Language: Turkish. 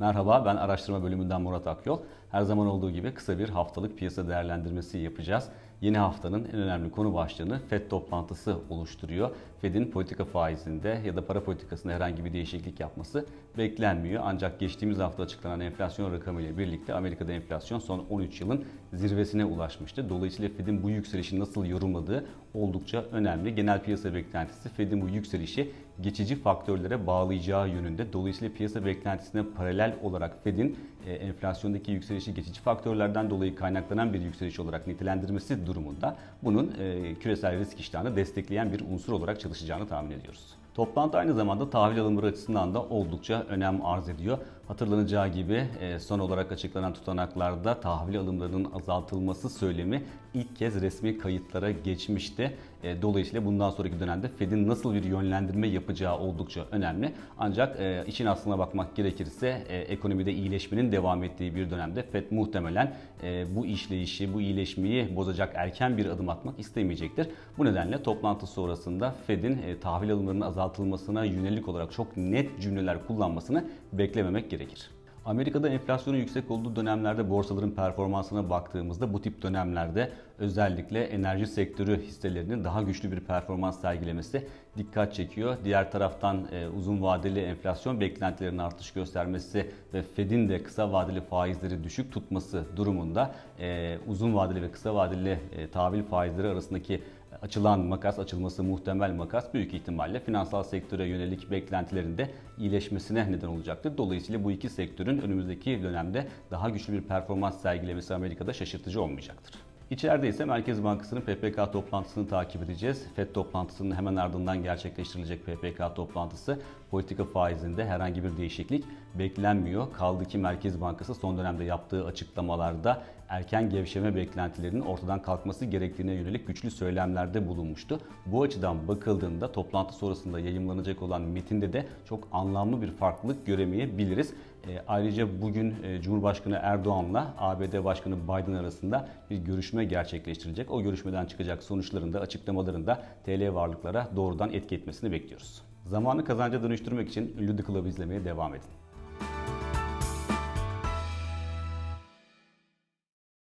Merhaba, ben araştırma bölümünden Murat Akyol. Her zaman olduğu gibi kısa bir haftalık piyasa değerlendirmesi yapacağız. Yeni haftanın en önemli konu başlığını FED toplantısı oluşturuyor. FED'in politika faizinde ya da para politikasında herhangi bir değişiklik yapması beklenmiyor. Ancak geçtiğimiz hafta açıklanan enflasyon rakamı ile birlikte Amerika'da enflasyon son 13 yılın zirvesine ulaşmıştı. Dolayısıyla FED'in bu yükselişi nasıl yorumladığı oldukça önemli. Genel piyasa beklentisi FED'in bu yükselişi geçici faktörlere bağlayacağı yönünde. Dolayısıyla piyasa beklentisine paralel olarak FED'in e, enflasyondaki yükselişi geçici faktörlerden dolayı kaynaklanan bir yükseliş olarak nitelendirmesi durumunda bunun e, küresel risk iştahını destekleyen bir unsur olarak çalışacağını tahmin ediyoruz. Toplantı aynı zamanda tahvil alımları açısından da oldukça önem arz ediyor. Hatırlanacağı gibi e, son olarak açıklanan tutanaklarda tahvil alımlarının azaltılması söylemi ilk kez resmi kayıtlara geçmişti. E, Dolayısıyla bundan sonraki dönemde Fed'in nasıl bir yönlendirme yapacağı oldukça önemli. Ancak e, işin aslına bakmak gerekirse e, ekonomide iyileşmenin devam ettiği bir dönemde Fed muhtemelen bu işleyişi, bu iyileşmeyi bozacak erken bir adım atmak istemeyecektir. Bu nedenle toplantı sonrasında Fed'in tahvil alımlarının azaltılmasına yönelik olarak çok net cümleler kullanmasını beklememek gerekir. Amerika'da enflasyonun yüksek olduğu dönemlerde borsaların performansına baktığımızda bu tip dönemlerde özellikle enerji sektörü hisselerinin daha güçlü bir performans sergilemesi dikkat çekiyor. Diğer taraftan e, uzun vadeli enflasyon beklentilerinin artış göstermesi ve Fed'in de kısa vadeli faizleri düşük tutması durumunda e, uzun vadeli ve kısa vadeli e, tahvil faizleri arasındaki açılan makas, açılması muhtemel makas büyük ihtimalle finansal sektöre yönelik beklentilerinde iyileşmesine neden olacaktır. Dolayısıyla bu iki sektörün önümüzdeki dönemde daha güçlü bir performans sergilemesi Amerika'da şaşırtıcı olmayacaktır. İçeride ise Merkez Bankası'nın PPK toplantısını takip edeceğiz. FED toplantısının hemen ardından gerçekleştirilecek PPK toplantısı politika faizinde herhangi bir değişiklik beklenmiyor. Kaldı ki Merkez Bankası son dönemde yaptığı açıklamalarda erken gevşeme beklentilerinin ortadan kalkması gerektiğine yönelik güçlü söylemlerde bulunmuştu. Bu açıdan bakıldığında toplantı sonrasında yayımlanacak olan metinde de çok anlamlı bir farklılık göremeyebiliriz. E, ayrıca bugün e, Cumhurbaşkanı Erdoğan'la ABD Başkanı Biden arasında bir görüşme gerçekleştirilecek. O görüşmeden çıkacak sonuçların da açıklamaların da TL varlıklara doğrudan etki etmesini bekliyoruz. Zamanı kazanca dönüştürmek için ünlü The izlemeye devam edin.